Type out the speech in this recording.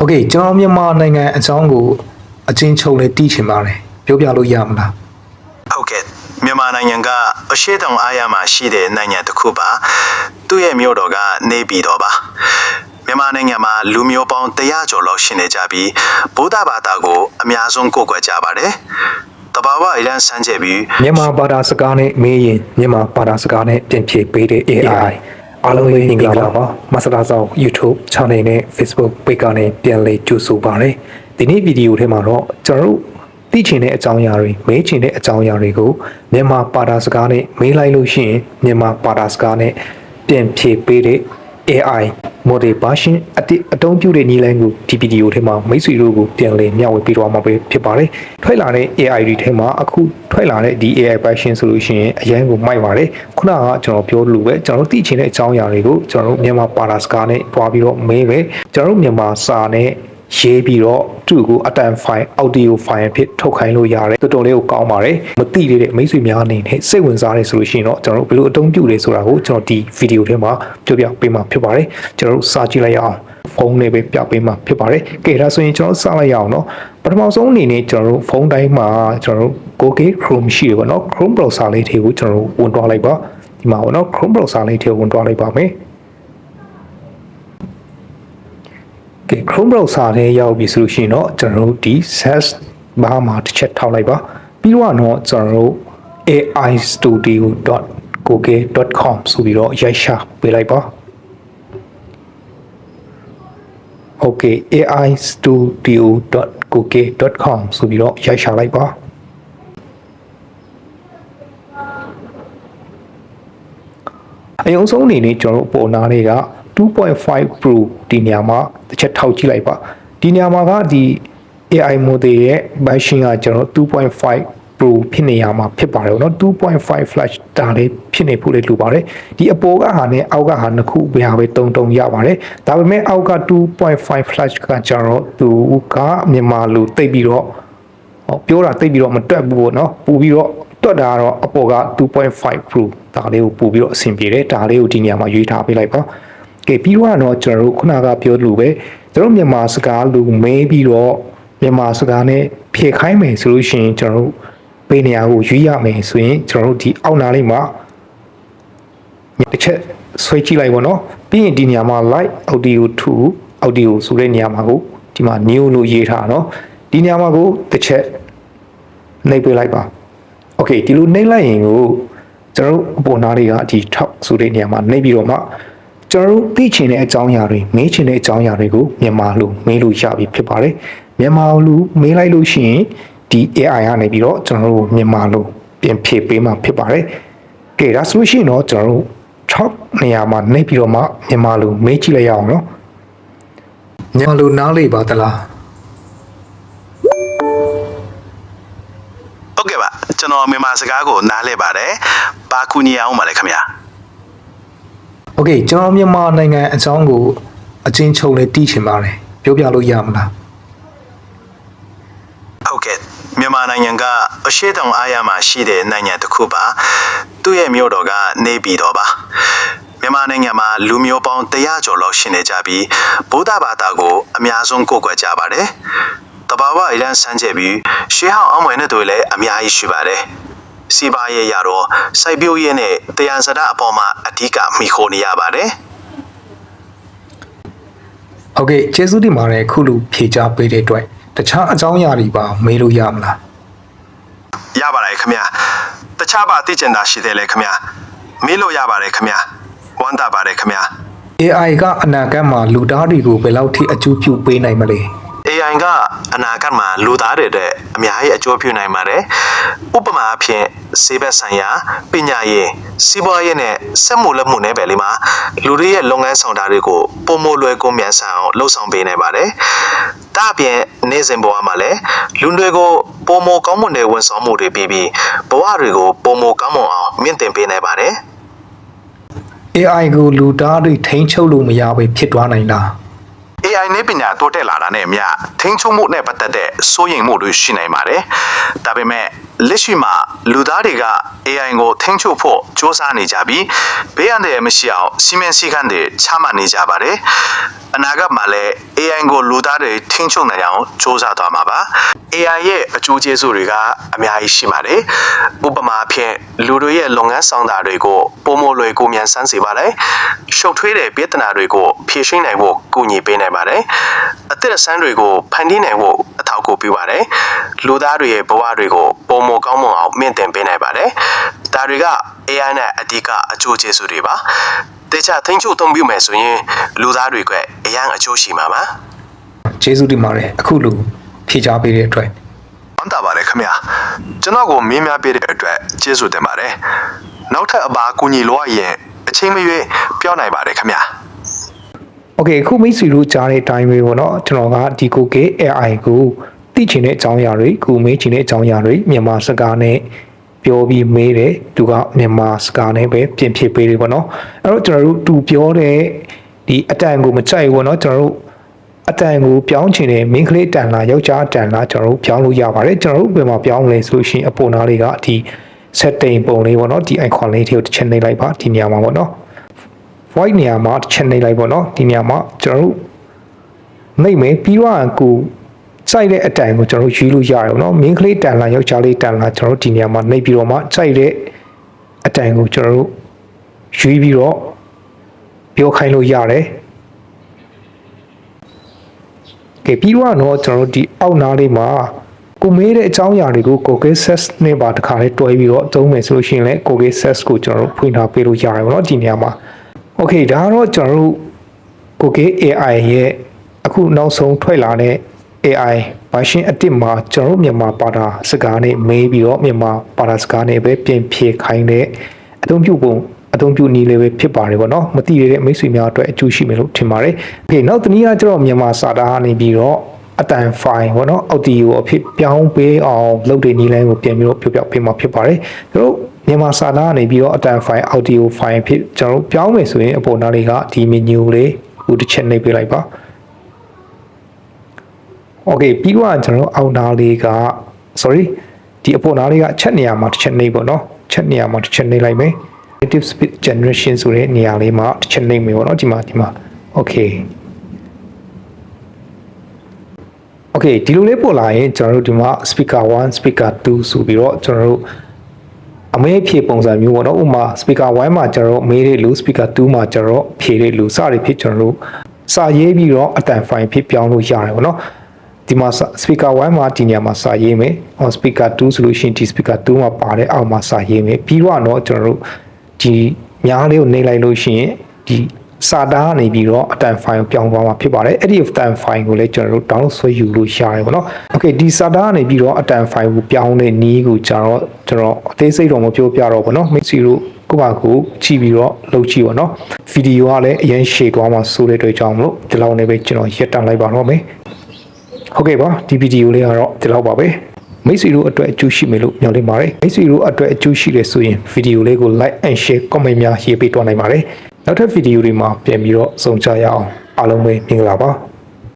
โอเคကျွန်တော်မြန်မာနိုင်ငံအကြောင်းကိုအချင်းချုပ်လေးတီးချင်ပါတယ်ပြောပြလို့ရမလား ဟုတ်ကဲ့မြန်မာနိုင်ငံကအရှေ့တောင်အာရှမှာရှိတဲ့နိုင်ငံတစ်ခုပါသူ့ရဲ့မြို့တော်ကနေပြည်တော်ပါမြန်မာနိုင်ငံမှာလူမျိုးပေါင်း100ကျော်လောက်ရှိနေကြပြီးဗုဒ္ဓဘာသာကိုအများဆုံးကိုးကွယ်ကြပါတယ်တဘာဝအရန်စမ်းကြပြီး မြန်မာဘာသာစကားနဲ့မေးရင်မြန်မာဘာသာစကားနဲ့ပြင်ဖြေပေးတဲ့ AI အားလုံးလေးမင်္ဂလာပါမဆလာဆောင် YouTube channel နဲ့ Facebook page ကနေပြန်လည်ကြိုဆိုပါရစေဒီနေ့ဗီဒီယိုထဲမှာတော့ကျွန်တော်တို့သိချင်တဲ့အကြောင်းအရာတွေမေးချင်တဲ့အကြောင်းအရာတွေကိုမြန်မာဘာသာစကားနဲ့မေးလိုက်လို့ရှိရင်မြန်မာဘာသာစကားနဲ့ပြင်ဖြေပေးတဲ့ AI model version အတိအတုံးပြုတဲ့နည်းလမ်းကိုဒီဗီဒီယိုထဲမှာမိတ်ဆွေတို့ကိုပြန်လည်မျှဝေပေးတော့မှာပဲဖြစ်ပါတယ်။ထွက်လာတဲ့ AI တွေထဲမှာအခုထွက်လာတဲ့ဒီ AI version ဆိုလို့ရှိရင်အရင်ကမိုက်ပါတယ်။ခုနကကျွန်တော်ပြောလို့ပဲကျွန်တော်တို့သိချင်တဲ့အကြောင်းအရာတွေကိုကျွန်တော်တို့မြန်မာပါလာစကားနဲ့တွားပြီးတော့မေးပဲကျွန်တော်တို့မြန်မာစာနဲ့ ရေးပြီးတော့သူ့ကိုအတန် file audio file ဖြစ်ထုတ်ခိုင်းလို့ရတယ်တော်တော်လေးကိုကောင်းပါတယ်မသိသေးတဲ့မိတ်ဆွေများအနေနဲ့စိတ်ဝင်စားနေဆိုလို့ရှိရင်တော့ကျွန်တော်တို့ဘယ်လိုအသုံးပြုလဲဆိုတာကိုကျွန်တော်ဒီဗီဒီယိုထဲမှာပြောပြပေးမှာဖြစ်ပါတယ်ကျွန်တော်တို့စာကြည့်လိုက်ရအောင်ဖုန်းနဲ့ပဲပြပေးမှာဖြစ်ပါတယ်ကဲဒါဆိုရင်ကျွန်တော်စလိုက်ရအောင်เนาะပထမဆုံးအနေနဲ့ကျွန်တော်တို့ဖုန်းတိုင်းမှာကျွန်တော်တို့ Google Chrome ရှိတယ်ပေါ့เนาะ Chrome browser လေးတွေကိုကျွန်တော်တို့ဝင်သွားလိုက်ပါဒီမှာပေါ့เนาะ Chrome browser လေးတွေကိုဝင်သွားလိုက်ပါမယ် ကဲ Chrome browser ထဲရောက်ပြီဆိုလို့ရှိရင်တော့ကျွန်တော်တို့ဒီ search bar မှာတစ်ချက်ထောက်လိုက်ပါပြီးတော့တော့ကျွန်တော်တို့ aistudio.google.com ဆိုပြီးတော့ရိုက်ရှာပေးလိုက်ပါ Okay aistudio.google.com ဆိုပြီးတော့ရိုက်ရှာလိုက်ပါအယုံဆုံးအနေနဲ့ကျွန်တော်တို့ပေါ်နာတွေက 2.5 Pro ဒီနေရာမှာတစ်ချက်ထောက်ကြည့်လိုက်ပါဒီနေရာမှာကဒီ AI model ရဲ့ version ကကျွန်တော်တို့2.5 Pro ဖြစ်နေရမှာဖြစ်ပါတယ်เนาะ2.5 flash ဒါလေးဖြစ်နေဖို့လေးလိုပါတယ်ဒီအပေါ်ကဟာနဲ့အောက်ကဟာနှစ်ခုဘယ်ဟာပဲတုံတုံရပါတယ်ဒါပေမဲ့အောက်က2.5 flash ကကျွန်တော်တို့သူကမြန်မာလိုတိတ်ပြီးတော့ဟောပြောတာတိတ်ပြီးတော့မတွက်ဘူးပေါ့เนาะပူပြီးတော့တွက်တာကတော့အပေါ်က2.5 Pro ဒါလေးကိုပို့ပြီးတော့အဆင်ပြေတယ်ဒါလေးကိုဒီနေရာမှာရွေးထားပေးလိုက်ပါကဲ ပြီးတော့ကျွန်တော်တို့ခုနကပြောလို့ပဲကျွန်တော်မြန်မာစကားလူမေးပြီးတော့မြန်မာစကားနဲ့ဖြည့်ခိုင်းမယ်ဆိုလို့ရှိရင်ကျွန်တော်တို့ပေးနေရာကိုရွေးရမယ်ဆိုရင်ကျွန်တော်တို့ဒီအောက်နာလေးမှာတစ်ချက်ဆွဲကြည့်လိုက်ပါတော့ပြီးရင်ဒီနေရာမှာ live audio to audio ဆိုတဲ့နေရာမှာကိုဒီမှာ new လို့ရေးထားတော့ဒီနေရာမှာကိုတစ်ချက်နှိပ်ပေးလိုက်ပါ โอเคဒီလိုနှိပ်လိုက်ရင်ကိုကျွန်တော်တို့အပေါ်နားတွေကဒီ top ဆိုတဲ့နေရာမှာနှိပ်ပြီးတော့မှ ကျွန်တော်တို့သိချင်တဲ့အကြောင်းအရာတွေမေးချင်တဲ့အကြောင်းအရာတွေကိုမြန်မာလိုမေးလို့ရပြီဖြစ်ပါတယ်မြန်မာလိုမေးလိုက်လို့ရှိရင်ဒီ AI ကနေပြီးတော့ကျွန်တော်တို့မြန်မာလိုပြင်ဖြည့်ပေးမှဖြစ်ပါတယ်ကဲဒါဆိုလို့ရှိရင်တော့ကျွန်တော်တို့ top နေရာမှာနှိပ်ပြီးတော့မှမြန်မာလိုမေးကြည့်လိုက်ရအောင်နော်မြန်မာလိုနားလေပါသလားဟုတ်ကဲ့ပါကျွန်တော်မြန်မာစကားကိုနားလဲပါတယ်ဘာကူညီအောင်ပါလဲခင်ဗျာ โอเคကျွန်တော်မြန်မာနိုင်ငံအကြောင်းကိုအချင်းချုပ်လေးတီးချင်ပါတယ်ပြောပြလို့ရမလား ဟုတ်ကဲ့မြန်မာနိုင်ငံကအရှေ့တောင်အာရှမှာရှိတဲ့နိုင်ငံတစ်ခုပါသူ့ရဲ့မြို့တော်ကနေပြည်တော်ပါမြန်မာနိုင်ငံမှာလူမျိုးပေါင်း100ကျော်လောက်ရှိနေကြပြီးဗုဒ္ဓဘာသာကိုအများဆုံးကိုးကွယ်ကြပါတယ်တဘာဝအရန်စမ်းကြပြီးရှေးဟောင်းအမွေနဲ့တွေလည်းအများကြီးရှိပါတယ် စီးပါရဲ့ရတော့စိုက်ပျိုးရေးနဲ့တရားစရအပေါ်မှာအဓိကမိခိုနေရပါတယ်ဟုတ်ကဲ့ကျေးဇူးတင်ပါတယ်ခုလိုဖြေချပေးတဲ့အတွက်တခြားအကြောင်းအရာတွေပါမေးလို့ရမလားရပါတယ်ခင်ဗျာတခြားပါသိကျင်တာရှိသေးလေခင်ဗျာမေးလို့ရပါတယ်ခင်ဗျာဝမ်းသာပါတယ်ခင်ဗျာ AI ကအနာဂတ်မှာလူသားတွေကိုဘယ်လောက်ထိအကျိုးပြုပေးနိုင်မလဲ AI ကအနာဂတ်မှာလူသားတွေတဲ့အများကြီးအကျိုးပြုနိုင်ပါတယ်ဥပမာအဖြစ် စေဘက်ဆိုင်ရာပညာရေးစီးပွားရေးနဲ့စက်မှုလက်မှုနယ်ပယ်လေးမှာလူတွေရဲ့လုပ်ငန်းဆောင်တာတွေကိုပုံမလွယ်ကူမြန်ဆန်အောင်လှုပ်ဆောင်ပေးနေပါတယ်ဒါအပြင်နေ့စဉ်ဘဝမှာလည်းလူတွေကိုပုံမကောင်းမွန်တဲ့ဝန်ဆောင်မှုတွေပေးပြီးဘဝတွေကိုပုံမကောင်းမွန်အောင်မြင့်တင်ပေးနေပါတယ် AI ကိုလူသားတွေထိန်းချုပ်လို့မရဘဲဖြစ်သွားနိုင်လား AI နဲ့ပညာတိုးတက်လာတာနဲ့အမျှထိန်းချုပ်မှုနဲ့ပတ်သက်တဲ့စိုးရိမ်မှုတွေရှိနိုင်ပါတယ်။ဒါပေမဲ့လက်ရှိမှာ လူသားတွေက AI ကိုထိန်းချုပ်ဖို့စ조사နေကြပြီးဘေးရန်တွေမရှိအောင်စီမံစည်းကမ်းတွေချမှတ်နေကြပါတယ်အနာဂတ်မှာလည်း AI ကိုလူသားတွေထိန်းချုပ်နိုင်အောင်စ조사သွားမှာပါ AI ရဲ့အကျိုးကျေးဇူးတွေကအများကြီးရှိပါတယ်ဥပမာဖြင့်လူတွေရဲ့လုပ်ငန်းဆောင်တာတွေကိုပုံမလွယ်ကူမြန်ဆန်းစေပါတယ်ရှုပ်ထွေးတဲ့ပြဿနာတွေကိုဖြေရှင်းနိုင်ဖို့ကူညီပေးနိုင်ပါတယ်အသက်အဆန်းတွေကိုဖန်တီးနိုင်ဖို့အထောက် အကူပေးပါတယ်။လူသားတွေရဲ့ဘဝတွေကိုပုံမကောင်းမွန်အောင်မြင့်တင်ပေးနိုင်ပါတယ်။ဒါတွေက AI နဲ့အဓိကအကျိုးကျေးဇူးတွေပါ။တေချာသင်ချို့သုံးပြမယ်ဆိုရင်လူသားတွေကအရန်အကျိုးရှိမှာပါ။ကျေးဇူးတင်ပါတယ်။အခုလိုဖြေကြားပေးတဲ့အတွက်ဝမ်းသာပါတယ်ခင်ဗျာကျွန်တော်ကိုမင်းများပေးတဲ့အတွက်ကျေးဇူးတင်ပါတယ်နောက်ထပ်အပါအကူညီလိုအပ်ရင်အချိန်မရွေးပြောနိုင်ပါတယ်ခင်ဗျာ Okay အခုမိတ်ဆွေတို့ကြားတဲ့အတိုင်းပဲပေါ့နော်ကျွန်တော်ကဒီ Google AI ကို သိချင်တဲ့အကြောင်းအရာတွေကိုမေးချင်တဲ့အကြောင်းအရာတွေမြန်မာစကားနဲ့ပြောပြီးမေးတယ်သူကမြန်မာစကားနဲ့ပဲပြင်ဖြစ်ပေးတယ်ပေါ့နော်အဲ့တော့ကျွန်တော်တို့သူပြောတဲ့ဒီအတန်ကိုမကြိုက်ဘူးပေါ့နော်ကျွန်တော်တို့အတန်ကိုပြောင်းချင်တယ်မင်းကလေးတန်လားယောက်ျားတန်လားကျွန်တော်တို့ပြောင်းလို့ရပါတယ်ကျွန်တော်တို့ဘယ်မှာပြောင်းလဲဆိုလို့ရှိရင်အပေါ်နားလေးကဒီ setting ပုံလေးပေါ့နော်ဒီ icon လေးတွေကိုတစ်ချက်နှိပ်လိုက်ပါဒီနေရာမှာပေါ့နော် void နေရာမှာတစ်ချက်နှိပ်လိုက်ပေါ့နော်ဒီနေရာမှာကျွန်တော်တို့နှိပ်မယ်ပြီးတော့ကို စိုက်တဲ့အတိုင်ကိုကျွန်တော်တို့ယူလို့ရတယ်ပေါ့နော်မင်းကလေးတန်လားယောက်ျားလေးတန်လားကျွန်တော်တို့ဒီနေရာမှာနှိပ်ပြီးတော့မှစိုက်တဲ့အတိုင်ကိုကျွန်တော်တို့ယူပြီးတော့ပြောခိုင်းလို့ရတယ်ကဲပြီးတော့တော့ကျွန်တော်တို့ဒီအောက်နားလေးမှာကိုမေးတဲ့အကြောင်းအရာတွေကို Google Search နဲ့ပါတခါလေးတွဲပြီးတော့သုံးမယ်ဆိုလို့ရှိရင်လည်း Google Search ကိုကျွန်တော်တို့ဖွင့်ထားပေးလို့ရတယ်ပေါ့နော်ဒီနေရာမှာ โอเคဒါကတော့ကျွန်တော်တို့ကိုကေ AI ရဲ့အခုနောက်ဆုံးထွက်လာတဲ့ AI version အတစ်မှာကျွန်တော်မြန်မာဘာသာစကားနဲ့မေးပြီးတော့မြန်မာဘာသာစကားနဲ့ပဲပြင်ဖြည့်ခိုင်းတဲ့အသုံးပြုပုံအသုံးပြုနည်းလေးပဲဖြစ်ပါတယ်ပေါ့နော်မသိရတဲ့မိတ်ဆွေများအတွက်အကျိုးရှိမယ်လို့ထင်ပါတယ်။ Okay နောက်တနည်းကကျတော့မြန်မာစာသားနေပြီးတော့အတန်ဖိုင်ပေါ့နော်အော်ဒီယိုအဖြစ်ပြောင်းပေးအောင်လုပ်တဲ့နည်းလမ်းကိုပြန်ပြီးတော့ပြောပြပေးမှာဖြစ်ပါတယ်။ကျွန်တော်မြန်မာစာသားကနေပြီးတော့အတန်ဖိုင်အော်ဒီယိုဖိုင်ဖြစ်ကျွန်တော်ပြောင်းမယ်ဆိုရင်အပေါ်နားလေးကဒီ menu လေးဟိုတစ်ချက်နှိပ်ပေးလိုက်ပါ။ Okay ပြီးတော့ကျွန်တော်တို့အောက်နားလေးက sorry ဒီအပေါ်နားလေးကချက်နေရာမှာတစ်ချက်နှိပ်ပေါ့နော်ချက်နေရာမှာတစ်ချက်နှိပ်လိုက်မယ် native speed generation ဆိုတဲ့နေရာလေးမှာတစ်ချက်နှိပ်မယ်ပေါ့နော်ဒီမှာဒီမှာ okay okay ဒီလိုလေးပို့လာရင်ကျွန်တော်တို့ဒီမှာ speaker 1 speaker 2ဆိုပြီးတော့ကျွန်တော်တို့အမေးဖြေပုံစံမျိုးပေါ့နော်ဥပမာ speaker 1မှာကျွန်တော်တို့မေးတဲ့လူ speaker 2မှာကျွန်တော်တို့ဖြေတဲ့လူစရဖြစ်ကျွန်တော်တို့စာရေးပြီးတော့အတန် file ဖြစ်ပြောင်းလို့ရတယ်ပေါ့နော် ဒီမှာ speaker 1မှာဒီနေရာမှာစာရေးမယ် on speaker 2ဆိုလို့ရှိရင်ဒီ speaker 2မှာပါတဲ့အောက်မှာစာရေးမယ်ပြီးတော့တော့ကျွန်တော်တို့ဒီများလေးကိုနှိပ်လိုက်လို့ရှိရင်ဒီစာတားကနေပြီးတော့အတန်ဖိုင်ကိုပြောင်းသွားမှာဖြစ်ပါတယ်အဲ့ဒီအတန်ဖိုင်ကိုလည်းကျွန်တော်တို့ down ဆွဲယူလို့ရတယ်ပေါ့နော် okay ဒီစာတားကနေပြီးတော့အတန်ဖိုင်ကိုပြောင်းတဲ့နည်းကိုကျွန်တော်ကျွန်တော်အသေးစိတ်တော့မပြောပြတော့ဘူးနော်မိတ်ဆွေတို့ကိုပါကိုကြည့်ပြီးတော့လုပ်ကြည့်ပါနော်ဗီဒီယိုကလည်းအရင်ရှေ့သွားမှာဆိုတဲ့အတွက်ကြောင့်မလို့ဒီလောက်နေပဲကျွန်တော်ရက်တန်လိုက်ပါတော့မယ် ဟုတ်ကဲ့ပါဒီဗီဒီယိုလေးကတော့ဒီလောက်ပါပဲမိတ်ဆွေတို့အတွက်အကျိုးရှိမယ်လို့မျှော်လင့်ပါတယ်မိတ်ဆွေတို့အတွက်အကျိုးရှိတယ်ဆိုရင်ဗီဒီယိုလေးကို like and share comment များရေးပေးတော့နိုင်ပါတယ်နောက်ထပ်ဗီဒီယိုတွေမှာပြန်ပြီးတော့ဆုံကြရအောင်အားလုံးပဲမင်္ဂလာပါ